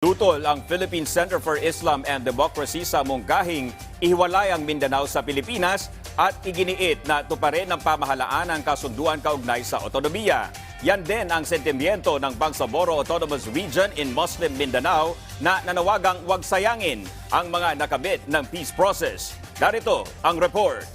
Tutol ang Philippine Center for Islam and Democracy sa munggahing ihiwalay ang Mindanao sa Pilipinas at iginiit na tuparin ng pamahalaan ang kasunduan kaugnay sa otonomiya. Yan din ang sentimiento ng Bangsamoro Autonomous Region in Muslim Mindanao na nanawagang wag sayangin ang mga nakabit ng peace process. Narito ang report.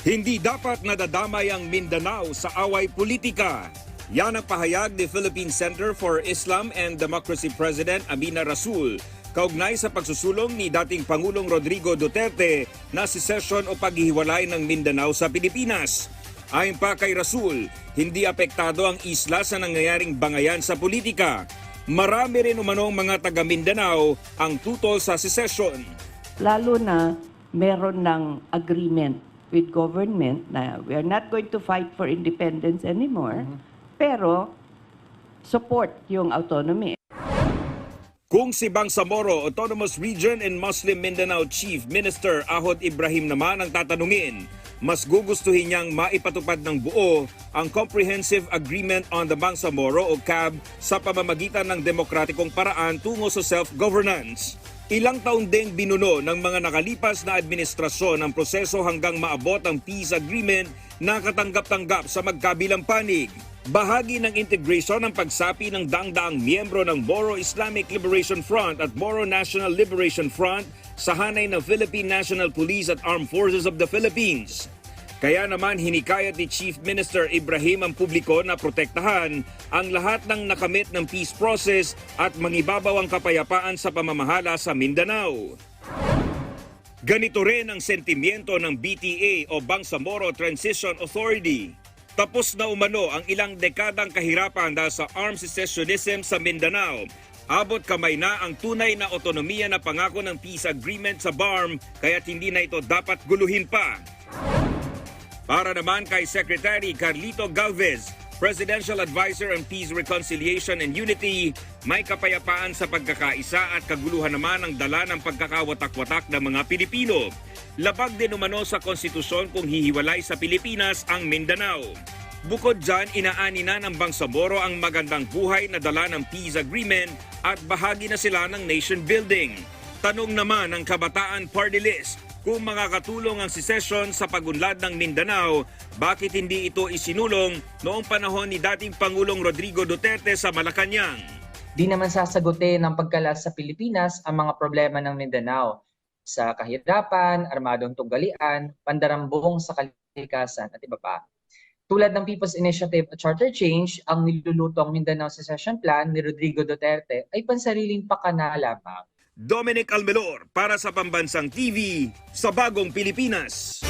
Hindi dapat nadadamay ang Mindanao sa away politika. Yan ang pahayag ni Philippine Center for Islam and Democracy President Amina Rasul kaugnay sa pagsusulong ni dating Pangulong Rodrigo Duterte na secession o paghihiwalay ng Mindanao sa Pilipinas. Ayon pa kay Rasul, hindi apektado ang isla sa nangyayaring bangayan sa politika. Marami rin umanong mga taga Mindanao ang tutol sa secession. lalo na meron ng agreement with government na we are not going to fight for independence anymore, pero support yung autonomy. Kung si Bangsamoro Autonomous Region and Muslim Mindanao Chief Minister Ahod Ibrahim naman ang tatanungin, mas gugustuhin niyang maipatupad ng buo ang Comprehensive Agreement on the Bangsamoro o CAB sa pamamagitan ng demokratikong paraan tungo sa self-governance. Ilang taon ding binuno ng mga nakalipas na administrasyon ang proseso hanggang maabot ang peace agreement na katanggap-tanggap sa magkabilang panig. Bahagi ng integration ng pagsapi ng dangdaang miyembro ng Moro Islamic Liberation Front at Moro National Liberation Front sa hanay ng Philippine National Police at Armed Forces of the Philippines. Kaya naman hinikayat ni Chief Minister Ibrahim ang publiko na protektahan ang lahat ng nakamit ng peace process at mangibabaw ang kapayapaan sa pamamahala sa Mindanao. Ganito rin ang sentimiento ng BTA o Bangsamoro Transition Authority. Tapos na umano ang ilang dekadang kahirapan dahil sa armed secessionism sa Mindanao. Abot kamay na ang tunay na otonomiya na pangako ng peace agreement sa BARM kaya't hindi na ito dapat guluhin pa. Para naman kay Secretary Carlito Galvez, Presidential Advisor on Peace, Reconciliation and Unity, may kapayapaan sa pagkakaisa at kaguluhan naman ang dala ng pagkakawatak-watak ng mga Pilipino. Labag din umano sa konstitusyon kung hihiwalay sa Pilipinas ang Mindanao. Bukod dyan, inaani na ng Bangsamoro ang magandang buhay na dala ng peace agreement at bahagi na sila ng nation building. Tanong naman ng Kabataan Party List, kung makakatulong ang secession sa pagunlad ng Mindanao, bakit hindi ito isinulong noong panahon ni dating Pangulong Rodrigo Duterte sa Malacanang? di naman sasagutin ng pagkalas sa Pilipinas ang mga problema ng Mindanao sa kahirapan, armadong tunggalian, pandarambong sa kalikasan at iba pa. Tulad ng People's Initiative at Charter Change, ang nilulutong Mindanao Secession Plan ni Rodrigo Duterte ay pansariling pakana lamang. Dominic Almelor para sa Pambansang TV sa Bagong Pilipinas.